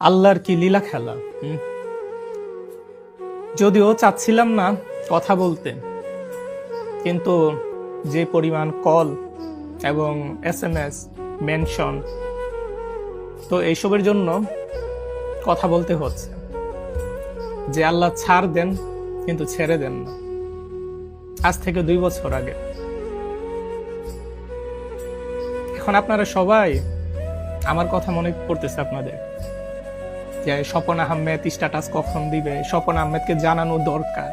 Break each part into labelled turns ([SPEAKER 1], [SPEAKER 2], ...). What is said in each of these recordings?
[SPEAKER 1] আল্লাহর কি লীলা খেলা। যদিও চাচ্ছিলাম না কথা বলতে, কিন্তু যে পরিমাণ কল এবং এস এম এস মেনশন, তো এইসবের জন্য কথা বলতে হচ্ছে। যে আল্লাহ ছাড় দেন, কিন্তু ছেড়ে দেন না। আজ থেকে দুই বছর আগে। এখন আপনারা সবাই আমার কথা মনে পড়তেছে আপনাদের। যে স্বপন আহমেদ স্ট্যাটাস কখন দিবে, স্বপন আহমেদকে জানানো দরকার।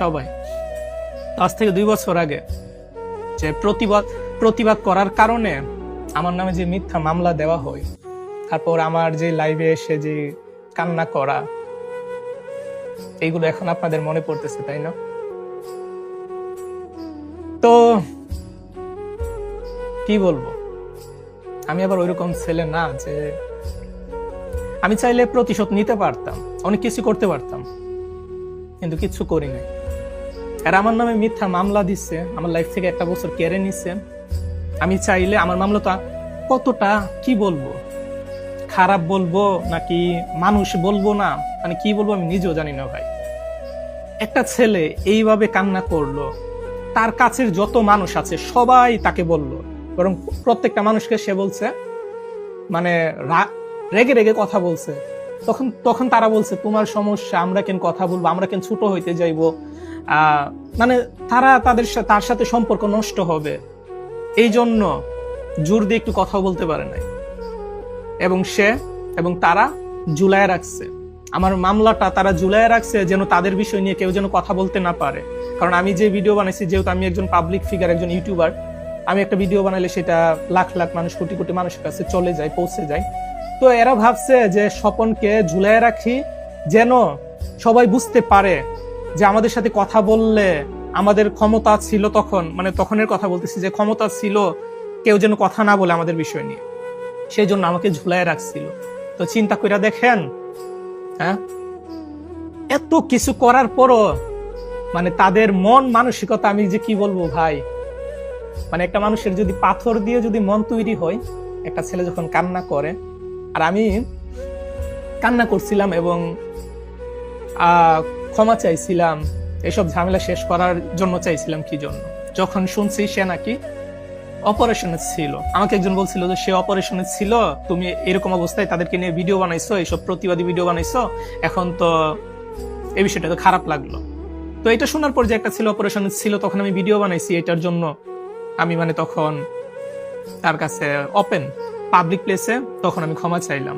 [SPEAKER 1] সবাই। আজ থেকে দুই বছর আগে যে প্রতিবাদ প্রতিবাদ করার কারণে আমার নামে যে মিথ্যা মামলা দেওয়া হয়, তারপর আমার যে লাইভে এসে যে কান্না করা, এইগুলো এখন আপনাদের মনে পড়তেছে, তাই না? তো কি বলব? আমি আবার ওইরকম ছেলে না যে আমি চাইলে প্রতিশোধ নিতে পারতাম, অনেক কিছু করতে পারতাম, কিন্তু কিছু করি নাই। আর আমার নামে মিথ্যা মামলা দিচ্ছে আমার লাইফ থেকে একটা বছর কেড়ে নিচ্ছে আমি চাইলে, আমার মামলা তো কতটা, কি বলব? খারাপ বলব নাকি মানুষ বলব না? মানে কি বলব আমি নিজেও জানি না ভাই। একটা ছেলে এইভাবে কান্না করল, তার কাছের যত মানুষ আছে, সবাই তাকে বলল। বরং প্রত্যেকটা মানুষকে সে বলছে মানে রেগে রেগে কথা বলছে। তখন তখন তারা বলছে, তোমার সমস্যা, আমরা কেন কথা বলব? আমরা কেন ছোট হইতে যাইবো? মানে তারা তাদের তার সাথে সম্পর্ক নষ্ট হবে। এই জন্য জোর দিয়ে একটু কথা বলতে পারে নাই। এবং সে এবং তারা জুলাই রাখছে। আমার মামলাটা তারা জুলাই রাখছে যেন তাদের বিষয় নিয়ে কেউ যেন কথা বলতে না পারে। কারণ আমি যে ভিডিও বানাইছি, যেহেতু আমি একজন পাবলিক ফিগার একজন ইউটিউবার আমি একটা ভিডিও বানাইলে সেটা লাখ লাখ মানুষ, কোটি কোটি মানুষের কাছে চলে যায়, পৌঁছে যায়। তো এরা ভাবছে যে স্বপনকে ঝুলাই রাখি, যেন সবাই বুঝতে পারে যে আমাদের সাথে কথা বললে আমাদের ক্ষমতা ছিল তখন মানে তখনের কথা বলতেছি যে ক্ষমতা ছিল কেউ যেন কথা না বলে আমাদের বিষয় নিয়ে। সেই জন্য আমাকে ঝুলাই রাখছিল। তো চিন্তা করে দেখেন হ্যাঁ? এত কিছু করার পরও মানে তাদের মন মানসিকতা আমি যে কি বলব ভাই? মানে একটা মানুষের যদি পাথর দিয়ে যদি মন তৈরি হয়, একটা ছেলে যখন কান্না করে আর আমি কান্না করছিলাম এবং ক্ষমা চাইছিলাম। এসব ঝামেলা শেষ করার জন্য চাইছিলাম কি জন্য? যখন শুনছি সে নাকি অপারেশনে ছিল। আমাকে একজন বলছিল যে, সে অপারেশনে ছিল, তুমি এরকম অবস্থায় তাদেরকে নিয়ে ভিডিও বানাইছো এইসব প্রতিবাদী ভিডিও বানাইছো, এখন তো এই বিষয়টা তো খারাপ লাগল। তো এটা শোনার পর যে একটা ছিল অপারেশনে ছিল, তখন আমি ভিডিও বানাইছি এটার জন্য আমি মানে তখন তার কাছে ওপেন পাবলিক প্লেসে তখন আমি ক্ষমা চাইলাম।